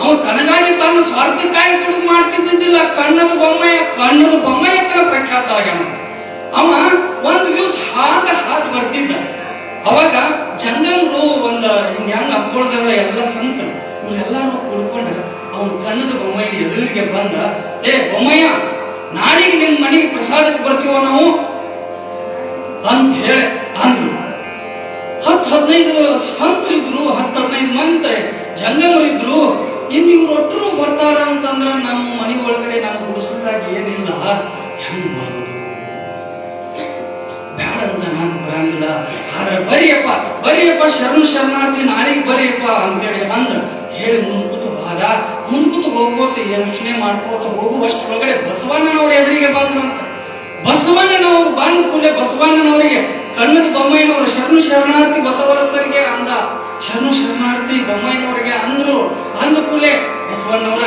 ಅವ ತನಗಾಗಿ ತನ್ನ ಸ್ವಾರ್ಥಕ್ಕಾಗಿ ತುಡುಗು ಮಾಡ್ತಿದ್ದಿದ್ದಿಲ್ಲ. ಕಣ್ಣದ ಬೊಮ್ಮೆಯ, ಕಣ್ಣದ ಬೊಮ್ಮೆಯಕ್ಕನ ಪ್ರಖ್ಯಾತ ಆಗ್ಯಾನ. ಅವ ಒಂದು ದಿವಸ ಹಾಗ ಹಾದು ಬರ್ತಿದ್ದ. ಅವಾಗ ಜಂಗಮರು ಒಂದ ಹಿಂಗ್ ಅಪ್ಪಳದವಳ ಎಲ್ಲ ಸಂತ ಇವರೆಲ್ಲಾರು ಕುಡ್ಕೊಂಡ ಅವನು ಕಣ್ಣದ ಬೊಮ್ಮೆಯ ಎದುರಿಗೆ ಬಂದ ಏ ಬೊಮ್ಮಯ್ಯ ನಾಳೆಗೆ ನಿಮ್ಮ ಮನೆಗೆ ಪ್ರಸಾದಕ್ಕೆ ಬರ್ತೀವ ನಾವು? ಅಂತ ಹೇಳಿ ಅಂದ್ರು. ಹತ್ತು ಹದಿನೈದು ಸಂತರಿದ್ರು, ಹತ್ತು ಹದಿನೈದು ಮಂದಿ ಜಂಗಮರಿದ್ರು ಇನ್ನು ಇವ್ರು ಬರ್ತಾರ ಅಂತಂದ್ರ ನಮ್ಮ ಮನೆ ಒಳಗಡೆ ನಮ್ಮ ಗುಡಿಸಲ್ದಾಗ ಏನಿಲ್ಲ. ಹೆಂಗ್ ಮಾಡೋದು ಬ್ಯಾಡ ಅಂತ ನಾನು ಬರಂಗಿಲ್ಲ. ಆದ್ರೆ ಬರಿಯಪ್ಪ ಬರಿಯಪ್ಪ, ಶರಣ ಶರಣಾರ್ಥಿ, ನಾಳೆಗೆ ಬರಿಯಪ್ಪ ಅಂತೇಳಿ ಅಂದ ಹೇಳಿ ಮುಂದ್ಕೂತು ಹೋದ. ಮುಂದ್ಕೂತು ಹೋಗ್ಕೋತ ಯೋಚನೆ ಮಾಡ್ಕೋತ ಹೋಗುವಷ್ಟರೊಳಗಡೆ ಬಸವಣ್ಣನವ್ರ ಎದುರಿಗೆ ಬಂದ್ರಂತ ಬಸವಣ್ಣನವರು ಬಂದ ಕೂಡಲೇ ಬಸವಣ್ಣನವರಿಗೆ ಕಣ್ಣದ ಬೊಮ್ಮಯ್ಯನವರು ಶರಣ ಶರಣಾರ್ಥಿ ಬಸವರಸರಿಗೆ ಅಂದ ಕೂಲೆ ಬಸವಣ್ಣವರ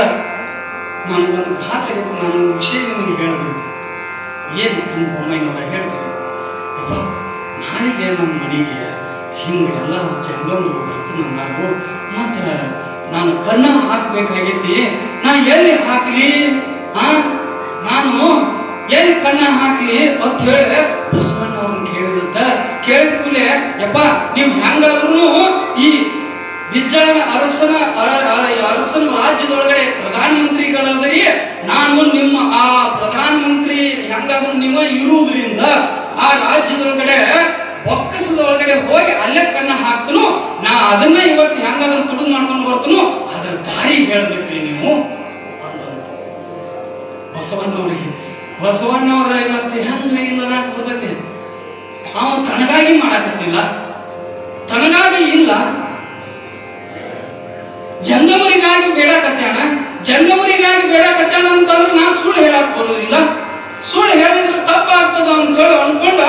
ನನಗೊಂದು ಘಾತ ಇತ್ತು ನಾನು ವಿಷಯ ನಿಮಗೆ ಹೇಳಬೇಕು. ಏನು ಕಣ್ಣು ಬೊಮ್ಮಯ್ಯನವರ ಹೇಳ್ಬೇಕು. ಯಪ್ಪ, ನಾಳೆಗೆ ನಮ್ಮ ಮನೆಗೆ ಹಿಂಗೆ ಎಲ್ಲ ಜಂಗಮರು ಬರ್ತಾನಂದಾರು ಮತ್ತ ನಾನು ಕಣ್ಣ ಹಾಕ್ಬೇಕಾಗೈತಿ. ನಾ ಎಲ್ಲಿ ಹಾಕ್ಲಿ? ಆ? ನಾನು ಎಲ್ಲಿ ಕಣ್ಣ ಹಾಕ್ಲಿ ಅಂತ ಹೇಳಿದ್ರೆ ಬಸವಣ್ಣ ಅವ್ರನ್ನ ಕೇಳಿದಂತ ಕೇಳಿದ ಕೂಲೆ ಯಪ್ಪ ನೀವು ಹೆಂಗಾದ್ರೂ ಈ ಬಿಜ್ಜಳನ ಅರಸನ ಅರ- ಅರ- ಅರಸನ ರಾಜ್ಯದೊಳಗಡೆ ಪ್ರಧಾನಮಂತ್ರಿಗಳಾದರಿ ನಾನು ನಿಮ್ಮ ಆ ಪ್ರಧಾನಮಂತ್ರಿ ಹೆಂಗಾದ್ರೂ ನಿಮ್ಮ ಇರುವುದರಿಂದ ಆ ರಾಜ್ಯದೊಳಗಡೆ ಒಕ್ಕಸದೊಳಗಡೆ ಹೋಗಿ ಅಲ್ಲೇ ಕಣ್ಣ ಹಾಕ್ತನು. ನಾ ಅದನ್ನ ಇವತ್ತು ಹೆಂಗಾದ್ರೂ ತುಡಿದು ಮಾಡ್ಕೊಂಡು ಬರ್ತನು. ಅದರ ದಾರಿ ಹೇಳ್ಬೇಕ್ರಿ ನೀವು ಬಸವಣ್ಣವ್ರಿಗೆ ಬಸವಣ್ಣವ್ರ ಮತ್ತೆ ಹೆಂಗ ಇಲ್ಲ ನಾಕ್ ಬರ್ತೈತಿ. ಅವ ತನಗಾಗಿ ಮಾಡಕತ್ತಿಲ್ಲ. ತನಗಾಗಿ ಇಲ್ಲ. ಜಂಗಮರಿಗಾಗಿ ಬೇಡ ಕಟ್ಟಣ ಜಂಗಮರಿಗಾಗಿ ಬೇಡ ಕಟ್ಟಣ ಅಂತಂದ್ರೆ ನಾ ಸುಳ್ಳು ಹೇಳಕ್ ಬರೋದಿಲ್ಲ. ಸುಳ್ಳು ಹೇಳಿದ್ರೆ ತಪ್ಪಾಗ್ತದ ಅಂತ ಹೇಳಿ ಅನ್ಕೊಂಡ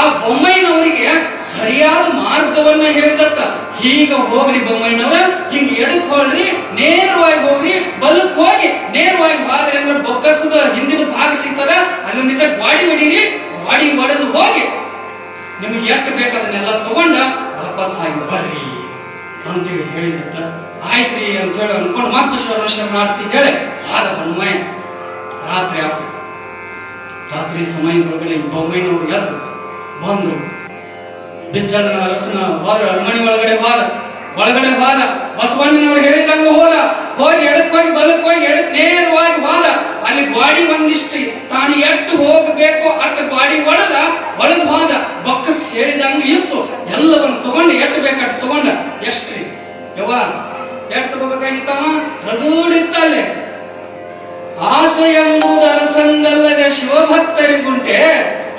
ಆ ಬೊಮ್ಮಯ್ಯನವರಿಗೆ ಸರಿಯಾದ ಮಾರ್ಗವನ್ನ ಹೇಳಿದತ್ತ. ಹೀಗ ಹೋಗ್ರಿ ಬೊಮ್ಮಯ್ಯನವ್ರ ಹಿಂಗ ಎಡಕ್ ಹೋಗ್ರಿ? ನೇರವಾಗಿ ಹೋಗ್ರಿ, ಬಲಕ್ ಹೋಗಿ, ನೇರವಾಗಿ ಹೋದ್ರಿ ಅಂದ್ರೆ ಬೊಕ್ಕಸದ ಹಿಂದಿನ ಭಾಗ ಸಿಗ್ತದ? ಅಲ್ಲೊಂದಿಟ್ಟ ಬಾಡಿ ಹೊಡೀರಿ ಬಾಡಿ ಹೊಡೆದು ಹೋಗಿ ನಿಮಗೆ ಎಷ್ಟು ಬೇಕಾದನ್ನೆಲ್ಲ ತಗೊಂಡ ವಾಪಸ್ ಆಗಿ ಬರ್ರಿ. ಅಂತೇಳಿ ಹೇಳಿದಂತ ಆಯ್ತ್ರಿ ಅಂತ ಹೇಳಿ ಅನ್ಕೊಂಡು ಮತ್ತೆ ಸರ್ವೇಶ್ವರ ಕೇಳಿ, ಆದ ಬೊಮ್ಮಯ್ಯ ರಾತ್ರಿ ಆತು. ರಾತ್ರಿ ಸಮಯದೊಳಗಡೆ ಈ ಬೊಮ್ಮಯ್ಯನವರು ಎದ್ದು ಬಂದ್ರು ಬಿಚ್ಚಣ್ಣನ ಅರಸನ ಹೋದ ಅರಮನೆ ಒಳಗಡೆ ಹೋದ ಒಳಗಡೆ ಹೋದ ಬಸವಣ್ಣನವರು ಹೇಳಿದಂಗ ಹೋದ, ಹೋಗಿ ಎಡಕ್ ಹೋಗಿ ಬಲಕ್ ಹೋಗಿ ಎಡಕ್ ನೇರವಾಗಿ ಹೋದ ಅಲ್ಲಿ ಬಾಡಿ ಒಂದಿಷ್ಟು ತಾನು ಎಟ್ಟು ಹೋಗಬೇಕು ಅಷ್ಟು ರಗೂಡಿತ್ತಲ್ಲೇ ಆಸೆ ಎಂಬುದು ಅರಸಂಗಲ್ಲದೆ ಶಿವಭಕ್ತರಿಗುಂಟೆ,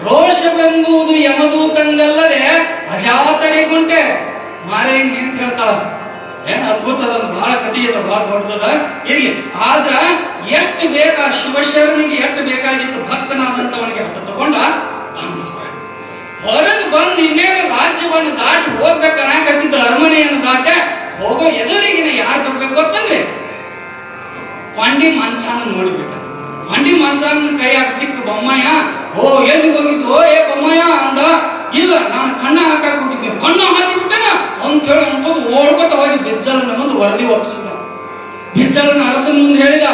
ರೋಷವೆಂಬುದು ಯಮದೂತಂಗಲ್ಲದೆ ಅಜಾತರಿಗುಂಟೆ. ಮಾರೇ ಏನ್ ಹೇಳ್ತಾಳ. ಏನ್ ಅದ್ಭುತ ಅದ, ಬಹಳ ಕಥೆ ಅದ, ಬಹಳ ದೊಡ್ಡದ. ಇರ್ಲಿ, ಆದ್ರ ಎಷ್ಟು ಬೇಗ ಶಿವಶರಣಿಗೆ ಎಷ್ಟು ಬೇಕಾಗಿತ್ತು ಭಕ್ತನಾದಂತವನಿಗೆ ಅಷ್ಟು ತಗೊಂಡ ಹೊರಗೆ ಬಂದು ಇನ್ನೇನು ರಾಜ್ಯವನ್ನು ದಾಟಿ ಹೋಗ್ಬೇಕನ್ನಾಕತ್ತಿದ್ದ ಅರಮನೆಯನ್ನು ದಾಟ ಹೋಗೋ ಎದುರಿಗಿನ ಯಾರು ಬರ್ಬೇಕು ಗೊತ್ತಂದ್ರೆ ಕೊಂಡಿ ಮಂಚಾನ ನೋಡಿಬಿಟ್ಟ. ಕೊಂಡಿ ಮಂಚಾನ ಕೈಯಾಗ ಸಿಕ್ಕ ಬೊಮ್ಮಯ್ಯ ಓ, ಎಲ್ಲಿ ಹೋಗಿದ್ದು? ಓ, ಏ ಬೊಮ್ಮಯ್ಯ ಅಂದ. ಇಲ್ಲ, ನಾನು ಕಣ್ಣ ಹಾಕಾಕ್ ಹೋಗಿದ್ದೀನಿ ಕಣ್ಣ ಹಾಕಿಬಿಟ್ಟನ? ಬಿಟ್ಟನ ಕೇಳಿ ಅನ್ಕೋದು ಓಡ್ಕೊತ ಹೋಗಿ ಬೆಜ್ಜಲನ್ನ ಮುಂದೆ ವರದಿ ಒಪ್ಪಿಸಿದ. ಬೆಜ್ಜಲನ ಅರಸನ ಮುಂದೆ ಹೇಳಿದ,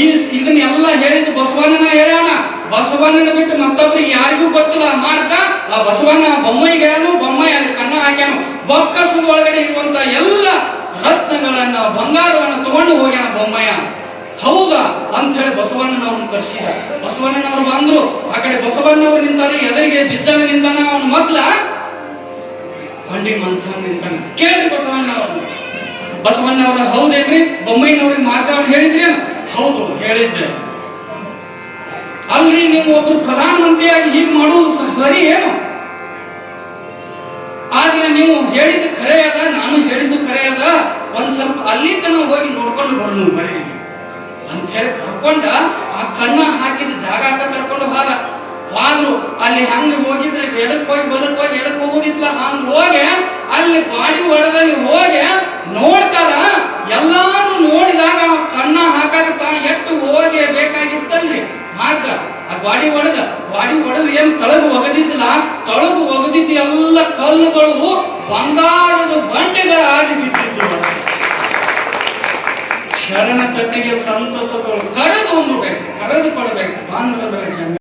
ಈ ಇದನ್ನೆಲ್ಲ ಹೇಳಿದ್ದು ಬಸವಣ್ಣನ ಹೇಳೋಣ ಬಸವಣ್ಣನ ಬಿಟ್ಟು ಮತ್ತೊಬ್ರಿಗೆ ಯಾರಿಗೂ ಗೊತ್ತಿಲ್ಲ ಆ ಮಾರ್ಗ. ಆ ಬಸವಣ್ಣ ಬೊಮ್ಮಯ್ಯ ಹೇಳನು ಬೊಮ್ಮಯ್ಯ ಅಲ್ಲಿ ಕಣ್ಣ ಹಾಕ್ಯಾನು. ಬೊಕ್ಕಸದ ಒಳಗಡೆ ಇರುವಂತ ಎಲ್ಲ ರತ್ನಗಳನ್ನ, ಬಂಗಾರವನ್ನ ತಗೊಂಡು ಹೋಗ್ಯಾನ ಬೊಮ್ಮಯ್ಯ ಹೌದಾ ಅಂತ ಹೇಳಿ ಬಸವಣ್ಣನವ್ರನ್ನ ಕರೆಸಿದ ಬಸವಣ್ಣನವ್ರು ಬಂದ್ರು ಆ ಕಡೆ ಬಸವಣ್ಣವ್ರು ನಿಂತಾನೆ, ಎದುರಿಗೆ ಬಿಜ್ಜನ ನಿಂತಾನ ಅವನ ಮಗ್ಲ ಕಂಡಿ ಮನ್ಸನ್ ನಿಂತಾನೆ. ಕೇಳ್ರಿ ಬಸವಣ್ಣವ್ರನ್ನ ಬಸವಣ್ಣವ್ರ ಹೌದೇನ್ರಿ? ಬೊಮ್ಮಯ್ಯನವ್ರಿಗೆ ಮಾತಾಡಿ ಹೇಳಿದ್ರಿ ಹೌದು, ಹೇಳಿದ್ದೆ. ಅಲ್ರಿ ನೀವು ಒಬ್ರು ಪ್ರಧಾನಮಂತ್ರಿಯಾಗಿ ಹೀಗೆ ಮಾಡುವುದು ಸರಿ ಏನು? ಆದ್ರೆ ನೀವು ಹೇಳಿದ್ದು ಖರೆ ಅದ ನಾನು ಹೇಳಿದ್ದು ಖರೆ ಅದ ಒಂದ್ ಸ್ವಲ್ಪ ಅಲ್ಲಿ ತನಕ ಹೋಗಿ ನೋಡ್ಕೊಂಡು ಬರೋಣ ಬರ್ರಿ ಅಂತ ಹೇಳಿ ಕರ್ಕೊಂಡ ಆ ಕಣ್ಣ ಹಾಕಿದ ಜಾಗ ಕರ್ಕೊಂಡು ಹೋದ. ಹೋದ್ರು ಅಲ್ಲಿ ಹಂಗ ಹೋಗಿದ್ರೆ ಎಡಕ್ ಹೋಗಿ ಬದಕ್ ಹೋಗಿ ಎಡಕ್ ಹೋಗುದಿಲ್ಲ ಹಂಗ ಹೋಗಿ, ಅಲ್ಲಿ ಬಾಡಿ ಒಳಗಲ್ಲಿ ಹೋಗಿ ನೋಡ್ತಾರ. ಎಲ್ಲಾನು ನೋಡಿದಾಗ ಕಣ್ಣ ಹಾಕಾಕ ತಾ ಎಟ್ಟು ಹೋಗಿ ಬೇಕಾಗಿತ್ತಲ್ರಿ. ಮಾರ್ಗ, ಆ ಬಾಡಿ ಒಡೆದ ಬಾಡಿ ಒಡೆದು ಏನ್ ತಳಗು ಒಗದಿದ್ದಿಲ್ಲ? ತಳಗು ಒಗದಿದ್ದ ಎಲ್ಲ ಕಲ್ಲುಗಳು ಬಂಗಾರದ ಬಂಡೆಗಳಾಗಿ ಬಿದ್ದಿದ್ದು ಶರಣ ಕತ್ತಿಗೆ ಕರೆದು ಹೊಂದಬೇಕು ಕರೆದು ಕೊಡಬೇಕು ಬಾಂಧವರ ಜಂಗ